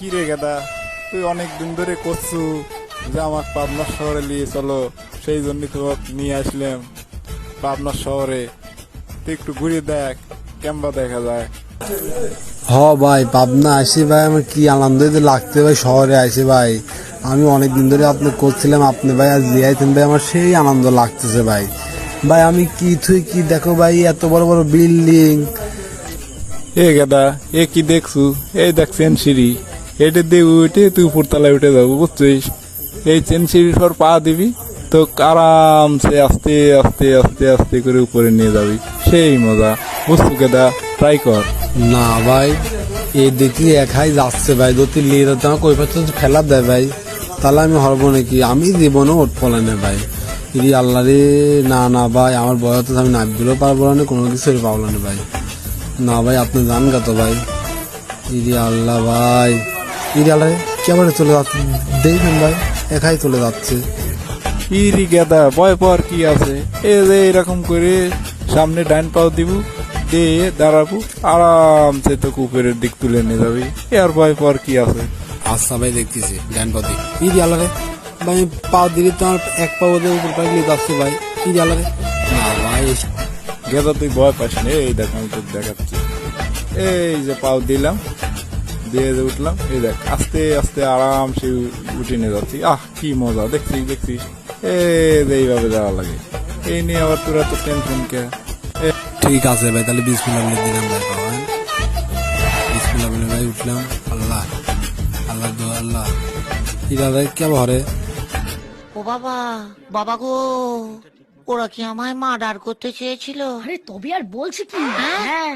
কি রে গেদা? তুই অনেক দিন ধরে করছু যে আমার পাবনা শহরে নিয়ে চলো সেই জন্য তো নিয়ে আসলাম পাবনা শহরে। তুই একটু ঘুরে দেখ কেমবা দেখা যায়। হ ভাই পাবনা আসি ভাই আমার কি আনন্দ লাগতে ভাই শহরে আসি ভাই। আমি অনেক দিন ধরে আপনি করছিলাম আপনি ভাই আজ লিয়াইতেন ভাই আমার সেই আনন্দ লাগতেছে ভাই। ভাই আমি কি তুই কি দেখো ভাই এত বড় বড় বিল্ডিং। এ গেদা এ কি দেখছু? এই দেখছেন সিঁড়ি। এটা দিয়ে উঠে তুই উপরতলায় উঠে যাব, বুঝছিস? এই সিঁড়ির পর পা দিবি, তো আরামসে আস্তে আস্তে আস্তে আস্তে করে উপরে নিয়ে যাবি। সেই মজা। বুঝছু গেদা ট্রাই কর। না ভাই, এই দেখি একাই যাচ্ছে ভাই। যদি লিয়ে যেতে আমার কই পাচ্ছে ফেলা দেয় ভাই। তাহলে আমি হরবো নাকি? আমি জীবনে ওট ফলানে ভাই। ইরি আল্লাহ রে, না না ভাই, আমার বয়স তো আমি নাচবিলেও পারব না, কোনো কিছু পাবো না ভাই। না ভাই, আপনি জান গা তো ভাই। ইরি আল্লাহ ভাই। ইরি আল্লাহ রে, চলে যাচ্ছে? দেখবেন ভাই একাই চলে যাচ্ছে। ইরি গেদা ভয় পাওয়ার কি আছে? এ যে এরকম করে সামনে ডাইন পাও দিব দিয়ে দাঁড়াবো আরামসে তো উপরের দিক তুলে নিয়ে যাবি। এ আর ভয় পাওয়ার কি আছে? আচ্ছা ভাই দেখতেছি ডান পাতি ইরি আল্লাহ রে ভাই পা দিলে তো আমার এক পা ওদের উপর পাই নিয়ে যাচ্ছে ভাই। ইরি আল্লাহ রে। না ভাই গেদা তুই ভয় পাস না। এই দেখ আমি তোকে দেখাচ্ছি। এই যে পাও দিলাম দিয়ে যে উঠলাম এই দেখ আস্তে আস্তে আরামসে নিয়ে যাচ্ছি। আহ কি মজা দেখছিস দেখছিস এ এইভাবে যাওয়া লাগে। এই নিয়ে আবার তোরা তো টেনশন কে। এ, ঠিক আছে ভাই তাহলে বিসমিল্লাহ বলে দিলাম ভাই পাবেন বিসমিল্লাহ বলে ভাই উঠলাম। আল্লাহ আল্লাহ দো আল্লাহ। ইরা ভাই কে ভরে ও বাবা বাবা গো ওরা কি আমায় মার্ডার করতে চেয়েছিল? আরে তবে আর বলছি কি? হ্যাঁ।